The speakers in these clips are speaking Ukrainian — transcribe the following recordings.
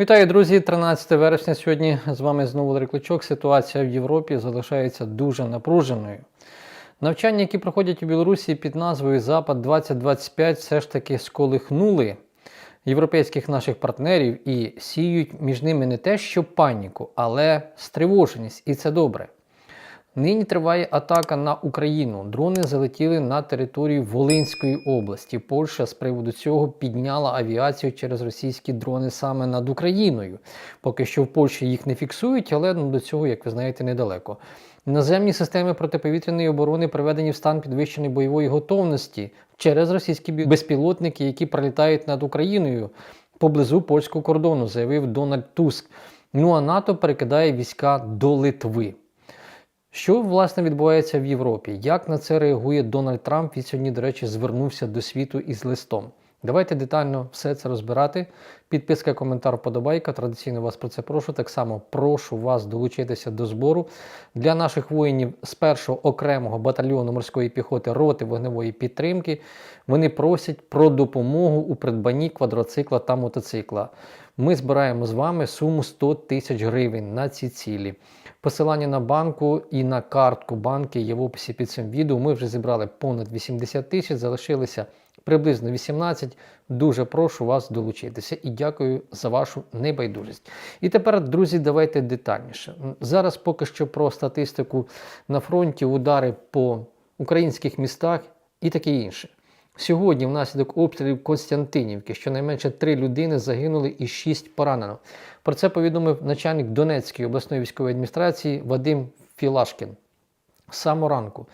Вітаю, друзі! 13 вересня сьогодні з вами знову Кличок. Ситуація в Європі залишається дуже напруженою. Навчання, які проходять у Білорусі під назвою Запад 2025, все ж таки сколихнули європейських наших партнерів і сіють між ними не те, що паніку, але стривоженість, і це добре. Нині триває атака на Україну. Дрони залетіли на територію Волинської області. Польща з приводу цього підняла авіацію через російські дрони саме над Україною. Поки що в Польщі їх не фіксують, але ну, до цього, як ви знаєте, недалеко. Наземні системи протиповітряної оборони приведені в стан підвищеної бойової готовності через російські безпілотники, які пролітають над Україною поблизу польського кордону, заявив Дональд Туск. Ну а НАТО перекидає війська до Литви. Що власне відбувається в Європі? Як на це реагує Дональд Трамп? Він сьогодні, до речі, звернувся до світу із листом. Давайте детально все це розбирати. Підписка, коментар, подобайка. Традиційно вас про це прошу. Так само прошу вас долучитися до збору для наших воїнів з першого окремого батальйону морської піхоти роти вогневої підтримки. Вони просять про допомогу у придбанні квадроцикла та мотоцикла. Ми збираємо з вами суму 100 тисяч гривень на ці цілі. Посилання на банку і на картку банки є в описі під цим відео. Ми вже зібрали понад 80 тисяч, залишилося приблизно 18. Дуже прошу вас долучитися і дякую за вашу небайдужість. І тепер, друзі, давайте детальніше. Зараз поки що про статистику на фронті, удари по українських містах і таке інше. Сьогодні, внаслідок обстрілів Константинівки, щонайменше три людини загинули і шість поранено. Про це повідомив начальник Донецької обласної військової адміністрації Вадим Філашкін. З самого ранку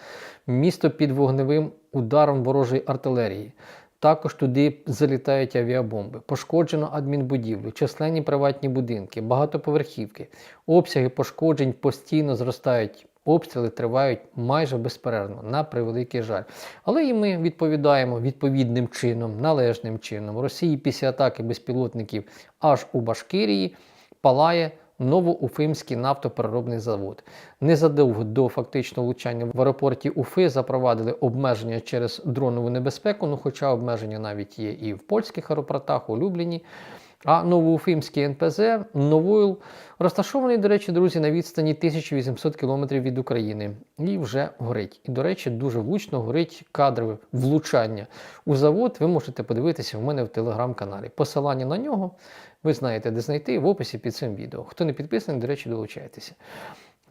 місто під вогневим ударом ворожої артилерії. Також туди залітають авіабомби. Пошкоджено адмінбудівлю, численні приватні будинки, багатоповерхівки. Обсяги пошкоджень постійно зростають. Обстріли тривають майже безперервно, на превеликий жаль. Але і ми відповідаємо відповідним чином, належним чином. Росії після атаки безпілотників аж у Башкирії палає Новоуфимський нафтопереробний завод. Незадовго до фактичного влучання в аеропорті Уфи запровадили обмеження через дронову небезпеку, ну хоча обмеження навіть є і в польських аеропортах, у Любліні. А Новоуфимський НПЗ Новойл розташований, до речі, друзі, на відстані 1800 км від України і вже горить. І, до речі, дуже влучно горить кадрове влучання у завод. Ви можете подивитися в мене в телеграм-каналі. Посилання на нього ви знаєте, де знайти в описі під цим відео. Хто не підписаний, до речі, долучайтеся.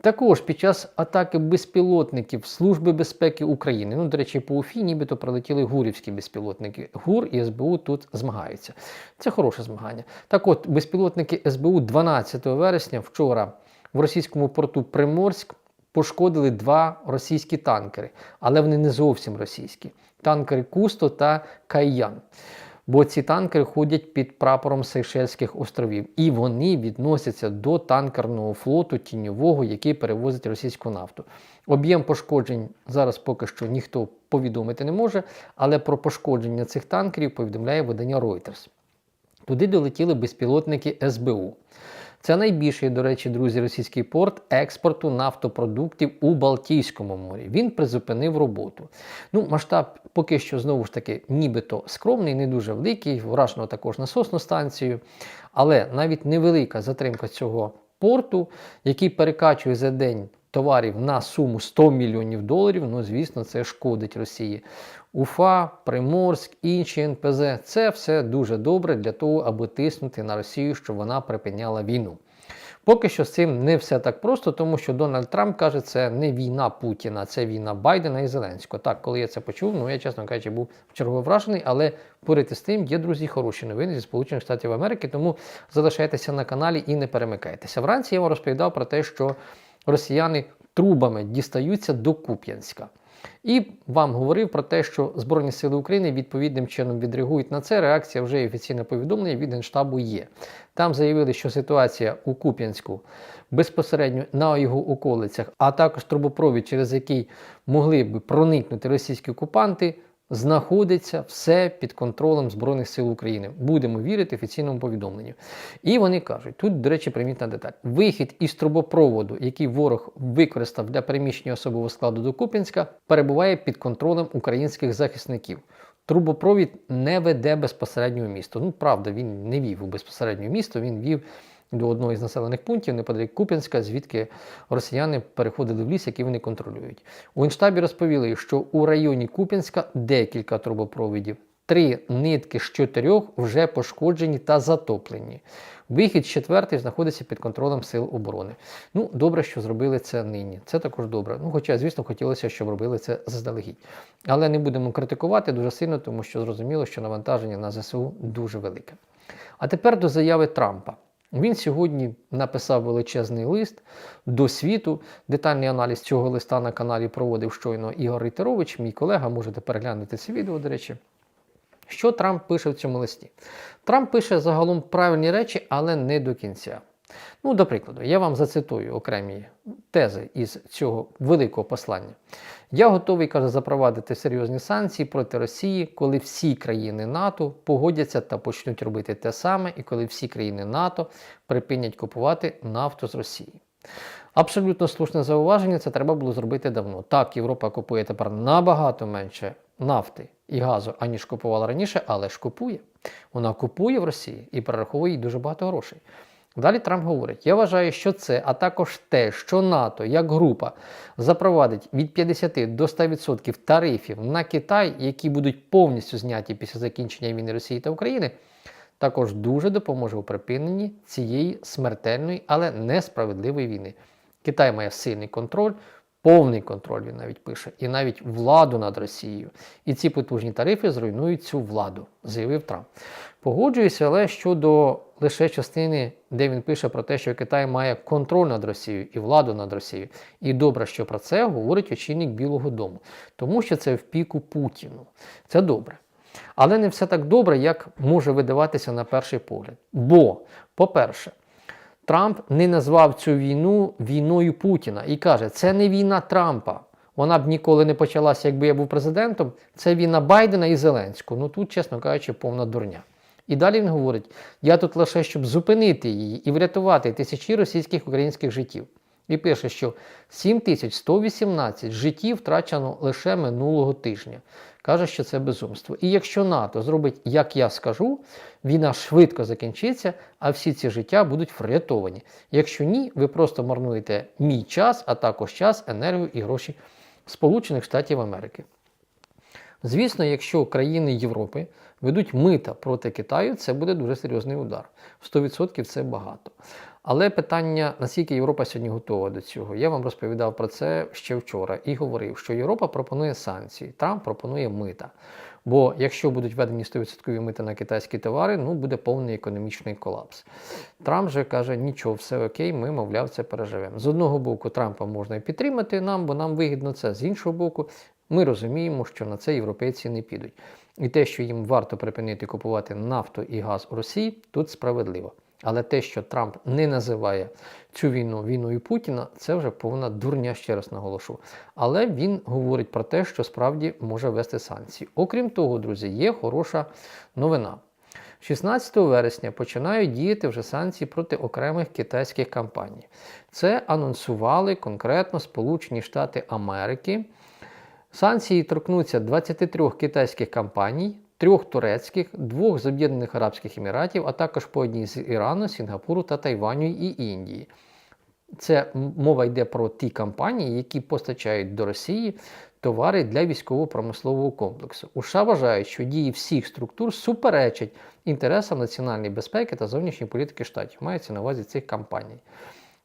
Також під час атаки безпілотників Служби безпеки України, ну, до речі, по УФІ нібито прилетіли гурівські безпілотники. ГУР і СБУ тут змагаються. Це хороше змагання. Так от, безпілотники СБУ 12 вересня вчора в російському порту Приморськ пошкодили два російські танкери, але вони не зовсім російські. Танкери Кусто та Кайян. Бо ці танкери ходять під прапором Сейшельських островів, і вони відносяться до танкерного флоту тіньового, який перевозить російську нафту. Об'єм пошкоджень зараз поки що ніхто повідомити не може, але про пошкодження цих танкерів повідомляє видання Reuters. Туди долетіли безпілотники СБУ. Це найбільший, до речі, друзі, російський порт експорту нафтопродуктів у Балтійському морі. Він призупинив роботу. Ну, масштаб поки що знову ж таки, нібито скромний, не дуже великий, вражено також насосну станцію. Але навіть невелика затримка цього порту, який перекачує за день товарів на суму 100 мільйонів доларів, ну, звісно, це шкодить Росії. Уфа, Приморськ, інші НПЗ це все дуже добре для того, аби тиснути на Росію, щоб вона припиняла війну. Поки що з цим не все так просто, тому що Дональд Трамп каже, це не війна Путіна, це війна Байдена і Зеленського. Так, коли я це почув, ну я, чесно кажучи, був вчергово вражений, але поряд із тим є, друзі, хороші новини зі Сполучених Штатів Америки, тому залишайтеся на каналі і не перемикайтеся. Вранці я вам розповідав про те, що росіяни трубами дістаються до Куп'янська. І вам говорив про те, що Збройні Сили України відповідним чином відреагують на це. Реакція вже офіційне повідомлення від Генштабу є. Там заявили, що ситуація у Куп'янську безпосередньо на його околицях, а також трубопровід, через який могли б проникнути російські окупанти, знаходиться все під контролем Збройних сил України. Будемо вірити офіційному повідомленню. І вони кажуть: тут, до речі, примітна деталь: вихід із трубопроводу, який ворог використав для переміщення особового складу до Куп'янська, перебуває під контролем українських захисників. трубопровід не веде безпосередньо в місто. Ну, правда, він не вів у безпосередньо місто, він вів до одного із населених пунктів неподалік Куп'янська, звідки росіяни переходили в ліс, який вони контролюють. У Інштабі розповіли, що у районі Куп'янська декілька трубопровідів. Три нитки з чотирьох вже пошкоджені та затоплені. Вихід четвертий знаходиться під контролем сил оборони. Ну, добре, що зробили це нині. Це також добре. Ну, хоча, звісно, хотілося, щоб робили це заздалегідь. Але не будемо критикувати дуже сильно, тому що зрозуміло, що навантаження на ЗСУ дуже велике. А тепер до заяви Трампа. Він сьогодні написав величезний лист до світу. Детальний аналіз цього листа на каналі проводив щойно Ігор Рейтерович, мій колега. Можете переглянути це відео, до речі. Що Трамп пише в цьому листі? Трамп пише загалом правильні речі, але не до кінця. Ну, до прикладу, я вам зацитую окремі тези із цього великого послання. Я готовий, каже, запровадити серйозні санкції проти Росії, коли всі країни НАТО погодяться та почнуть робити те саме, і коли всі країни НАТО припинять купувати нафту з Росії. Абсолютно слушне зауваження, це треба було зробити давно. Так, Європа купує тепер набагато менше нафти і газу, аніж купувала раніше, але ж купує. Вона купує в Росії і перераховує їй дуже багато грошей. Далі Трамп говорить: я вважаю, що це, а також те, що НАТО як група запровадить від 50 до 100% тарифів на Китай, які будуть повністю зняті після закінчення війни Росії та України, також дуже допоможе у припиненні цієї смертельної, але несправедливої війни. Китай має сильний контроль, повний контроль, він навіть пише, і навіть владу над Росією. І ці потужні тарифи зруйнують цю владу, заявив Трамп. Погоджуюся, але щодо лише частини, де він пише про те, що Китай має контроль над Росією і владу над Росією. І добре, що про це говорить очільник Білого Дому, тому що це в піку Путіну. Це добре. Але не все так добре, як може видаватися на перший погляд. Бо, по-перше, Трамп не назвав цю війну війною Путіна і каже, це не війна Трампа. Вона б ніколи не почалася, якби я був президентом. Це війна Байдена і Зеленського. Ну тут, чесно кажучи, повна дурня. І далі він говорить: я тут лише щоб зупинити її і врятувати тисячі російських українських життів. І пише, що 7118 життів втрачено лише минулого тижня. Каже, що це безумство. І якщо НАТО зробить, як я скажу, війна швидко закінчиться, а всі ці життя будуть врятовані. Якщо ні, ви просто марнуєте мій час, а також час, енергію і гроші Сполучених Штатів Америки. Звісно, якщо країни Європи ведуть мита проти Китаю, це буде дуже серйозний удар. 100% це багато. Але питання, наскільки Європа сьогодні готова до цього, я вам розповідав про це ще вчора і говорив, що Європа пропонує санкції, Трамп пропонує мита. Бо якщо будуть введені 100% мита на китайські товари, ну буде повний економічний колапс. Трамп же каже, нічого, все окей, ми, мовляв, це переживемо. З одного боку, Трампа можна і підтримати нам, бо нам вигідно це. З іншого боку, ми розуміємо, що на це європейці не підуть. І те, що їм варто припинити купувати нафту і газ у Росії, тут справедливо. Але те, що Трамп не називає цю війну війною Путіна, це вже повна дурня, ще раз наголошу. Але він говорить про те, що справді може ввести санкції. Окрім того, друзі, є хороша новина. 16 вересня починають діяти вже санкції проти окремих китайських компаній. Це анонсували конкретно Сполучені Штати Америки. Санкції торкнуться 23 китайських компаній, трьох турецьких, двох з Об'єднаних Арабських Еміратів, а також по одній з Ірану, Сінгапуру та Тайваню і Індії. Це мова йде про ті компанії, які постачають до Росії товари для військово-промислового комплексу. У США вважають, що дії всіх структур суперечать інтересам національної безпеки та зовнішньої політики штатів. Мається на увазі цих компаній.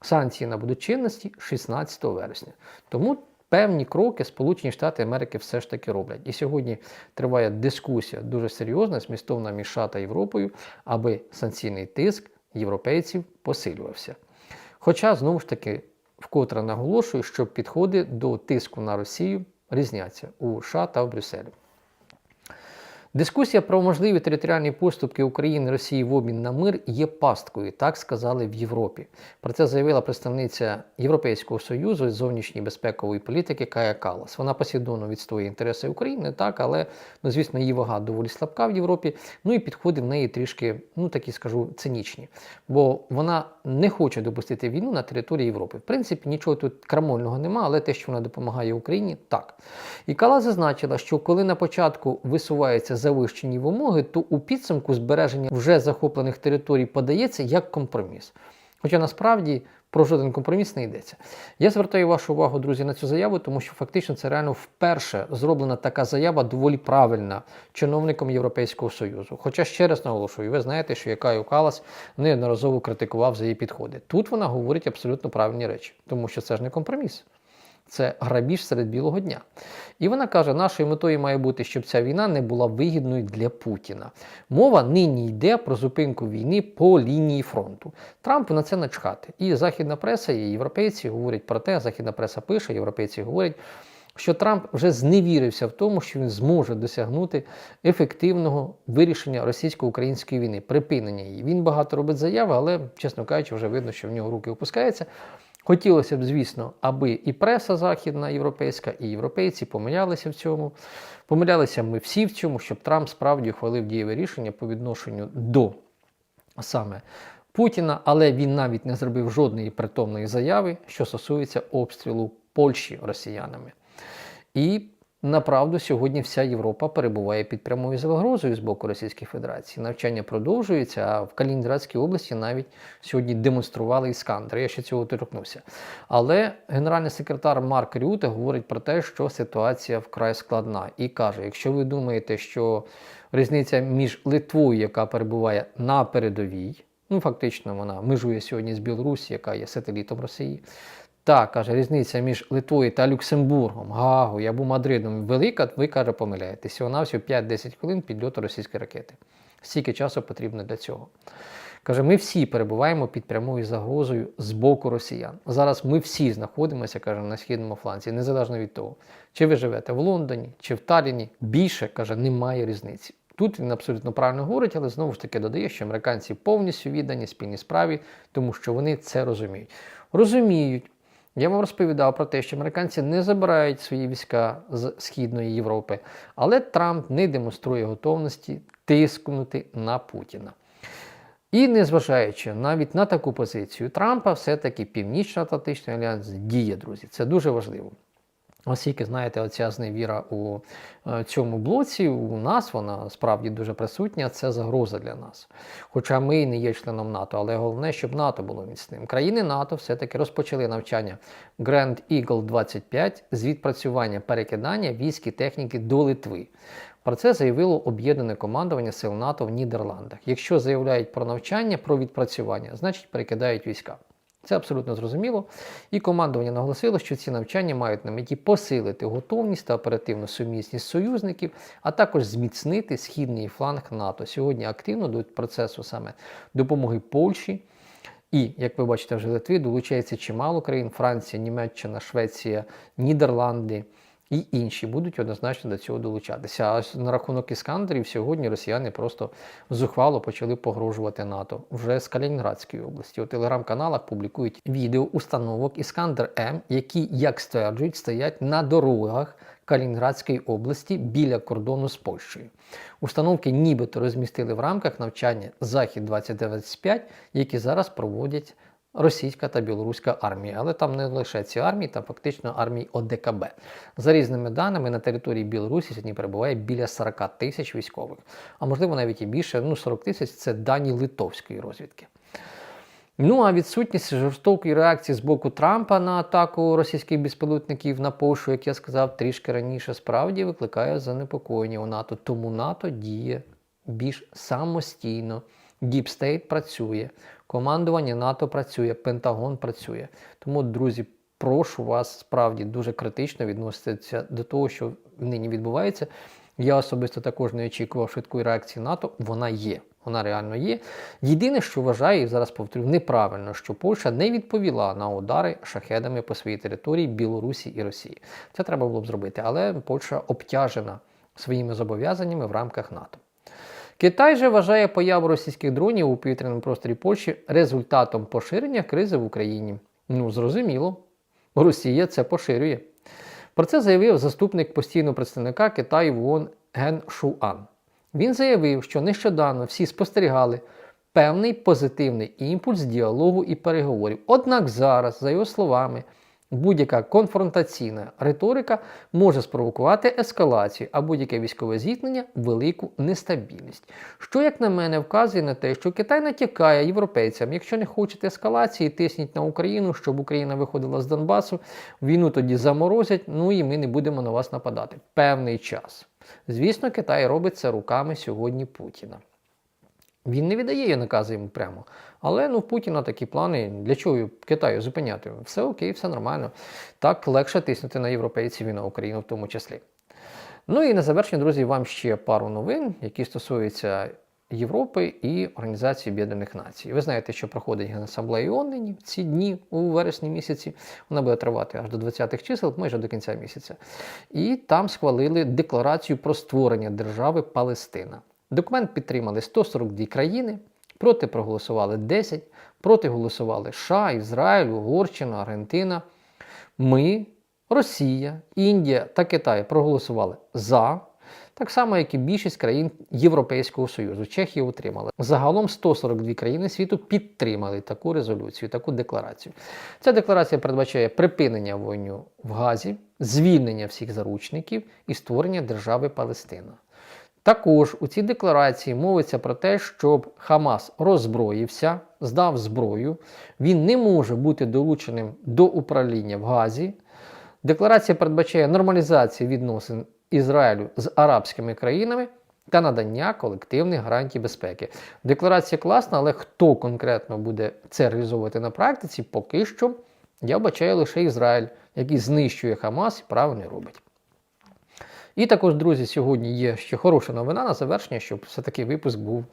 Санкції набудуть чинності 16 вересня. Тому певні кроки Сполучені Штати Америки все ж таки роблять. І сьогодні триває дискусія дуже серйозна, змістовна між США та Європою, аби санкційний тиск європейців посилювався. Хоча, знову ж таки, вкотре наголошую, що підходи до тиску на Росію різняться у США та в Брюсселі. Дискусія про можливі територіальні поступки України Росії в обмін на мир є пасткою, так сказали в Європі. Про це заявила представниця Європейського союзу з зовнішньої безпекової політики Кая Калас. Вона послідовно відстоює інтереси України, так, але ну, звісно, її вага доволі слабка в Європі. Ну і підходи в неї трішки, ну такі скажу, цинічні. Бо вона не хоче допустити війну на території Європи. В принципі, нічого тут крамольного нема, але те, що вона допомагає Україні, так. І Кала зазначила, що коли на початку висуваються завищені вимоги, то у підсумку збереження вже захоплених територій подається як компроміс. Хоча насправді про жоден компроміс не йдеться. Я звертаю вашу увагу, друзі, на цю заяву, тому що фактично це реально вперше зроблена така заява доволі правильна чиновником Європейського Союзу. Хоча ще раз наголошую, ви знаєте, що Якаю Калас неодноразово критикував за її підходи. Тут вона говорить абсолютно правильні речі, тому що це ж не компроміс. Це грабіж серед білого дня. І вона каже, нашою метою має бути, щоб ця війна не була вигідною для Путіна. Мова нині йде про зупинку війни по лінії фронту. Трампу на це начхати. І західна преса, і європейці говорять про те, західна преса пише, європейці говорять, що Трамп вже зневірився в тому, що він зможе досягнути ефективного вирішення російсько-української війни, припинення її. Він багато робить заяви, але, чесно кажучи, вже видно, що в нього руки опускаються. Хотілося б, звісно, аби і преса західна, європейська, і європейці помилялися в цьому. Помилялися ми всі в цьому, щоб Трамп справді ухвалив дієве рішення по відношенню до саме Путіна, але він навіть не зробив жодної притомної заяви, що стосується обстрілу Польщі росіянами. І Направду, сьогодні вся Європа перебуває під прямою загрозою з боку Російської Федерації. Навчання продовжується, а в Калінінградській області навіть сьогодні демонстрували іскандер. Я ще цього торкнувся. Але генеральний секретар Марк Рюте говорить про те, що ситуація вкрай складна, і каже: якщо ви думаєте, що різниця між Литвою, яка перебуває на передовій, ну фактично вона межує сьогодні з Білорусі, яка є сателітом Росії. Так, каже, різниця між Литвою та Люксембургом, Гаагою або Мадридом велика, ви каже, помиляєтесь. Всього 5-10 хвилин підльоту російської ракети. Стільки часу потрібно для цього. Каже, ми всі перебуваємо під прямою загрозою з боку росіян. Зараз ми всі знаходимося, каже, на східному фланці, незалежно від того, чи ви живете в Лондоні, чи в Талліні. Більше каже, немає різниці. Тут він абсолютно правильно говорить, але знову ж таки додає, що американці повністю віддані спільній справі, тому що вони це розуміють. Розуміють. Я вам розповідав про те, що американці не забирають свої війська з Східної Європи, але Трамп не демонструє готовності тиснути на Путіна. І незважаючи навіть на таку позицію Трампа, все-таки Північно-Атлантичний альянс діє, друзі. Це дуже важливо. Оскільки, знаєте, оця зневіра у е, цьому блоці у нас вона справді дуже присутня, це загроза для нас. Хоча ми і не є членом НАТО, але головне, щоб НАТО було міцним. Країни НАТО все-таки розпочали навчання Grand Eagle 25 з відпрацювання перекидання військ і техніки до Литви. Про це заявило об'єднане командування сил НАТО в Нідерландах. Якщо заявляють про навчання, про відпрацювання, значить перекидають війська. Це абсолютно зрозуміло. І командування наголосило, що ці навчання мають на меті посилити готовність та оперативну сумісність союзників, а також зміцнити східний фланг НАТО. Сьогодні активно до процесу саме допомоги Польщі. І, як ви бачите, вже Литві долучається чимало країн: Франція, Німеччина, Швеція, Нідерланди і інші будуть однозначно до цього долучатися. А на рахунок іскандерів сьогодні росіяни просто зухвало почали погрожувати НАТО вже з Калінінградської області. У телеграм-каналах публікують відео установок Іскандер М, які, як стверджують, стоять на дорогах. Калінінградської області біля кордону з Польщею. Установки нібито розмістили в рамках навчання Захід 2025, які зараз проводять російська та білоруська армія. Але там не лише ці армії, там фактично армії ОДКБ. За різними даними, на території Білорусі сьогодні перебуває біля 40 тисяч військових, а можливо навіть і більше. Ну, 40 тисяч це дані литовської розвідки. Ну а відсутність жорстокої реакції з боку Трампа на атаку російських безпілотників на Польщу, як я сказав трішки раніше, справді викликає занепокоєння у НАТО. Тому НАТО діє більш самостійно. Діпстейт працює, командування НАТО працює, Пентагон працює. Тому, друзі, прошу вас справді дуже критично відноситися до того, що нині відбувається. Я особисто також не очікував швидкої реакції НАТО. Вона є. Вона реально є. Єдине, що вважаю, і зараз повторю, неправильно, що Польща не відповіла на удари шахедами по своїй території Білорусі і Росії. Це треба було б зробити. Але Польща обтяжена своїми зобов'язаннями в рамках НАТО. Китай же вважає появу російських дронів у повітряному просторі Польщі результатом поширення кризи в Україні. Ну, зрозуміло, Росія це поширює. Про це заявив заступник постійного представника Китаю в ООН Ген Шуан. Він заявив, що нещодавно всі спостерігали певний позитивний імпульс діалогу і переговорів. Однак зараз, за його словами, будь-яка конфронтаційна риторика може спровокувати ескалацію, а будь-яке військове зіткнення велику нестабільність. Що, як на мене, вказує на те, що Китай натякає європейцям, якщо не хочете ескалації, тисніть на Україну, щоб Україна виходила з Донбасу, війну тоді заморозять, ну і ми не будемо на вас нападати. Певний час. Звісно, Китай робить це руками сьогодні Путіна. Він не віддає її накази йому прямо. Але ну, в Путіна такі плани. Для чого Китаю зупиняти? Все окей, все нормально. Так легше тиснути на європейців і на Україну в тому числі. Ну і на завершення, друзі, вам ще пару новин, які стосуються Європи і Організації Об'єднаних Націй. Ви знаєте, що проходить Генасамблея ООН нині ці дні у вересні місяці. Вона буде тривати аж до 20-х чисел, майже до кінця місяця. І там схвалили декларацію про створення держави Палестина. Документ підтримали 142 країни, проти проголосували 10, проти голосували США, Ізраїль, Угорщина, Аргентина. Ми, Росія, Індія та Китай проголосували за, так само, як і більшість країн Європейського Союзу. Чехія утримала. Загалом 142 країни світу підтримали таку резолюцію, таку декларацію. Ця декларація передбачає припинення війну в Газі, звільнення всіх заручників і створення держави Палестина. Також у цій декларації мовиться про те, щоб Хамас роззброївся, здав зброю, він не може бути долученим до управління в Газі. Декларація передбачає нормалізацію відносин Ізраїлю з арабськими країнами та надання колективних гарантій безпеки. Декларація класна, але хто конкретно буде це реалізовувати на практиці, поки що я вбачаю лише Ізраїль, який знищує Хамас і правильно робить. І також, друзі, сьогодні є ще хороша новина на завершення, щоб все-таки випуск був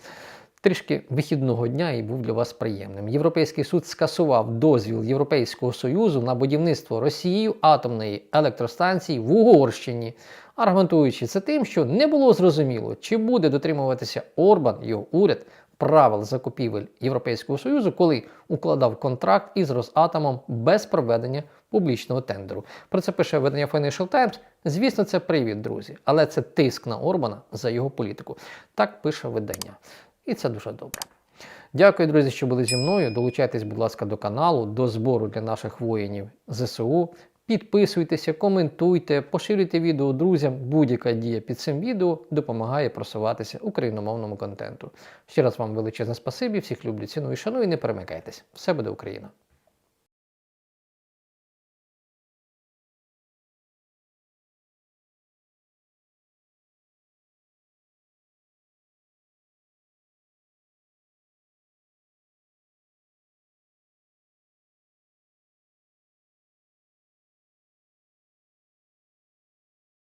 трішки вихідного дня і був для вас приємним. Європейський суд скасував дозвіл Європейського Союзу на будівництво Росією атомної електростанції в Угорщині, аргументуючи це тим, що не було зрозуміло, чи буде дотримуватися Орбан його уряд. Правил закупівель Європейського Союзу, коли укладав контракт із Росатомом без проведення публічного тендеру. Про це пише видання Financial Times. Звісно, це привід, друзі, але це тиск на Орбана за його політику. Так пише видання. І це дуже добре. Дякую, друзі, що були зі мною. Долучайтесь, будь ласка, до каналу, до збору для наших воїнів ЗСУ. Підписуйтеся, коментуйте, поширюйте відео друзям. Будь-яка дія під цим відео допомагає просуватися україномовному контенту. Ще раз вам величезне спасибі, всіх люблю, ціную і шаную не перемикайтесь. Все буде Україна!